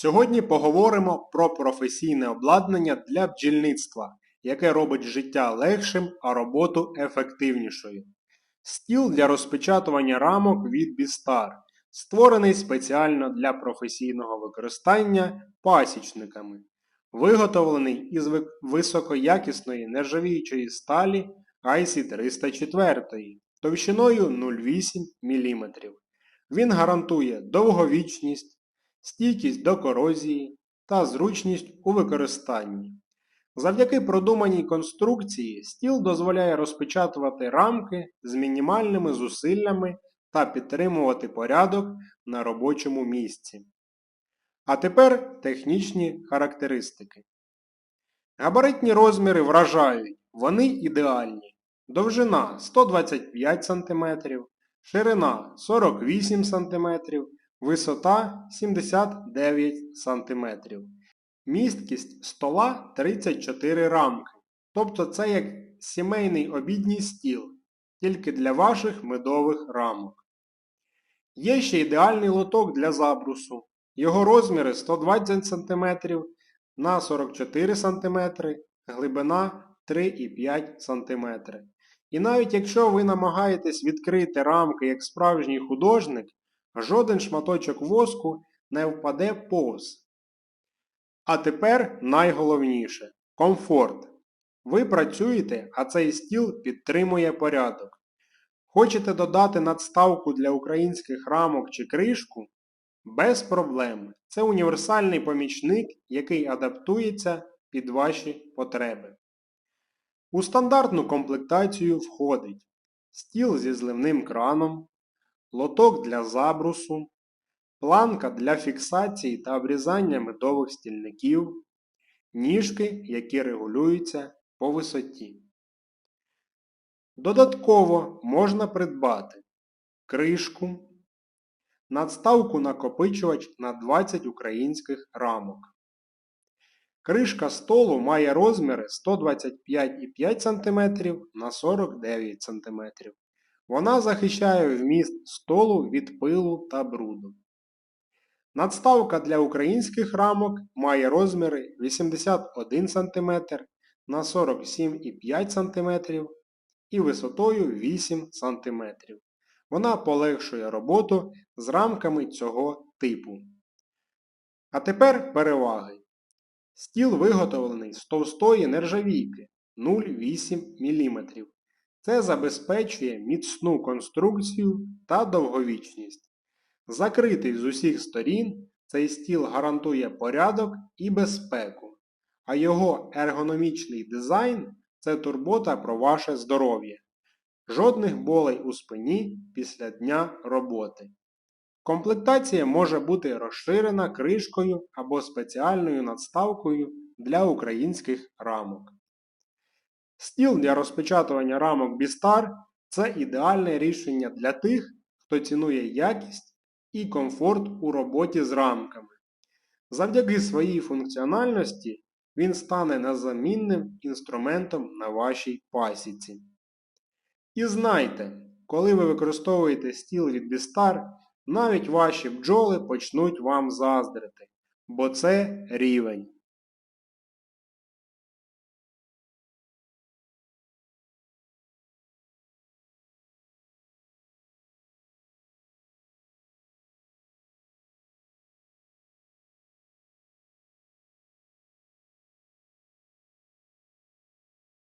Сьогодні поговоримо про професійне обладнання для бджільництва, яке робить життя легшим, а роботу ефективнішою. Стіл для розпечатування рамок від Бістар, створений спеціально для професійного використання пасічниками, виготовлений із високоякісної нержавіючої сталі IC 304 товщиною 0,8 мм. Він гарантує довговічність, стійкість до корозії та зручність у використанні. Завдяки продуманій конструкції стіл дозволяє розпечатувати рамки з мінімальними зусиллями та підтримувати порядок на робочому місці. А тепер технічні характеристики. Габаритні розміри вражають, вони ідеальні. Довжина 125 см, ширина 48 см, висота 79 см. Місткість стола 34 рамки. Тобто це як сімейний обідній стіл, тільки для ваших медових рамок. Є ще ідеальний лоток для забрусу. Його розміри 120 см на 44 см, глибина 3,5 см. І навіть якщо ви намагаєтесь відкрити рамки як справжній художник, жоден шматочок воску не впаде повз. А тепер найголовніше комфорт. Ви працюєте, а цей стіл підтримує порядок. Хочете додати надставку для українських рамок чи кришку? Без проблем. Це універсальний помічник, який адаптується під ваші потреби. У стандартну комплектацію входить стіл зі зливним краном, лоток для забрусу, планка для фіксації та обрізання медових стільників, ніжки, які регулюються по висоті. Додатково можна придбати кришку, надставку накопичувач на 20 українських рамок. Кришка столу має розміри 125,5 см на 49 см. Вона захищає вміст столу від пилу та бруду. Надставка для українських рамок має розміри 81 см на 47,5 см і висотою 8 см. Вона полегшує роботу з рамками цього типу. А тепер переваги. Стіл виготовлений з товстої нержавійки 0,8 мм. Це забезпечує міцну конструкцію та довговічність. Закритий з усіх сторін, цей стіл гарантує порядок і безпеку, а його ергономічний дизайн це турбота про ваше здоров'я. Жодних болей у спині після дня роботи. Комплектація може бути розширена кришкою або спеціальною надставкою для українських рамок. Стіл для розпечатування рамок Бістар це ідеальне рішення для тих, хто цінує якість і комфорт у роботі з рамками. Завдяки своїй функціональності він стане незамінним інструментом на вашій пасіці. І знайте, коли ви використовуєте стіл від Бістар, навіть ваші бджоли почнуть вам заздрити, бо це рівень.